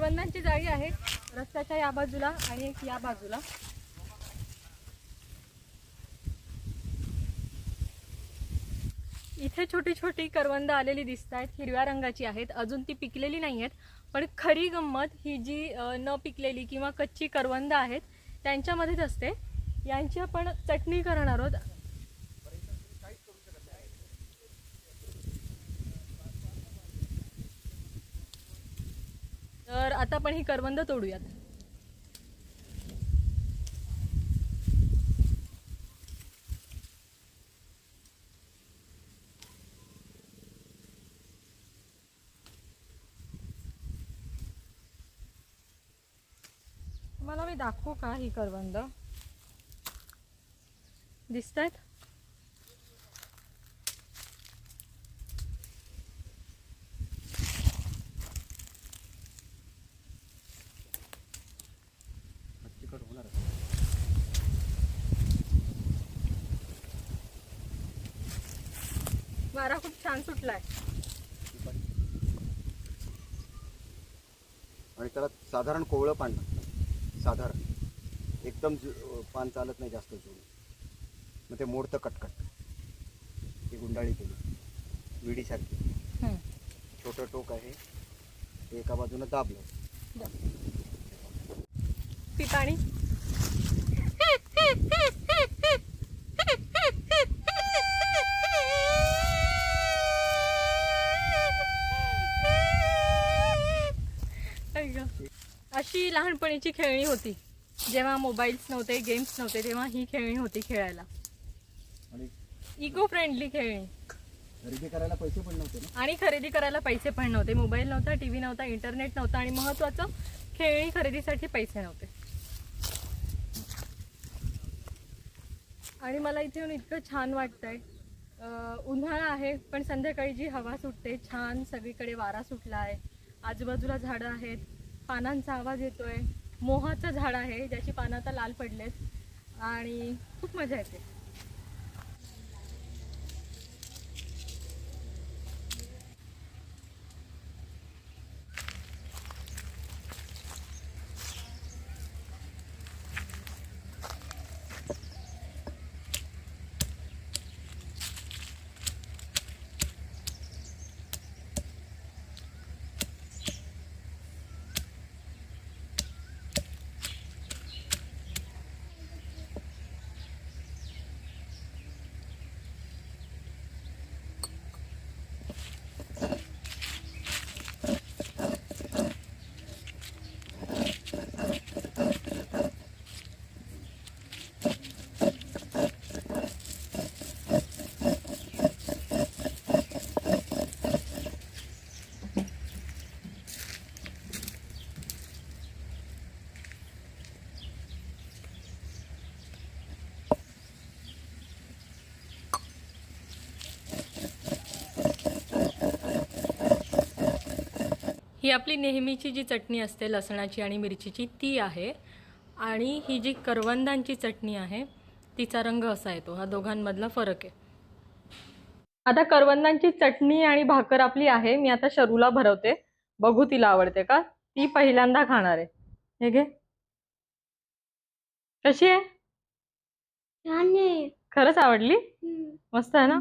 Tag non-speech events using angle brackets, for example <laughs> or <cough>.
करवंदांची जाळी आहे. रस्त्याच्या या बाजूला आणि एक या बाजूला. इथे छोटी छोटी करवंद आलेली दिसत आहेत. हिरव्या रंगाची आहेत. अजून ती पिकलेली नाही आहेत पण खरी गंमत ही जी न पिकलेली किंवा कच्ची करवंद आहेत त्यांच्यामध्येच असते. यांची आपण चटणी करणार आहोत. तर आता आपण ही करवंद तोडूयात. तुम्हाला मी दाखवू का ही करवंद? दिसत आहेत वारा खूप छान सुटलाय. आणि त्याला साधारण कोवळं पान लागतं. साधारण. एकदम जु पान चालत नाही जास्त जुळून मग ते मोडतं कटकट. ती गुंडाळी केली. विडीसारखी. छोटं टोक आहे. ते एका बाजूनं दाबलं. पी <laughs> अशी लहानपणीची खेळणी होती. जेव्हा मोबाईल्स नव्हते गेम्स नव्हते तेव्हा ही खेळणी होती खेळायला. आणि इको फ्रेंडली खेळणी. खरेदी करायला पैसे पण नव्हते ना? आणि खरेदी करायला पैसे पण नव्हते. मोबाईल नव्हता टी व्ही नव्हता इंटरनेट नव्हता आणि महत्त्वाचं खेळणी खरेदीसाठी पैसे नव्हते. आणि मला इथे येऊन इतकं छान वाटतंय. उन्हाळा आहे पण संध्याकाळी जी हवा सुटते छान सगळीकडे वारा सुटला आहे आजूबाजूला झाडं आहेत. पानांचा आवाज येतोय. मोहाचं झाड आहे ज्याची पानं आता लाल पडलेत. आणि खूप मजा येते. ही आपली नेहमीची जी चटणी असते लसणाची आणि मिरचीची ती आहे. आणि ही जी करवंदांची चटणी आहे तिचा रंग असा येतो. हा दोघांमधला फरक आहे. आता करवंदांची चटणी आणि भाकर आपली आहे. मी आता शरूला भरवते. बघू तिला आवडते का? ती पहिल्यांदा खाणार आहे. हे घे. कशी आहे? खरंच आवडली. मस्त आहे ना?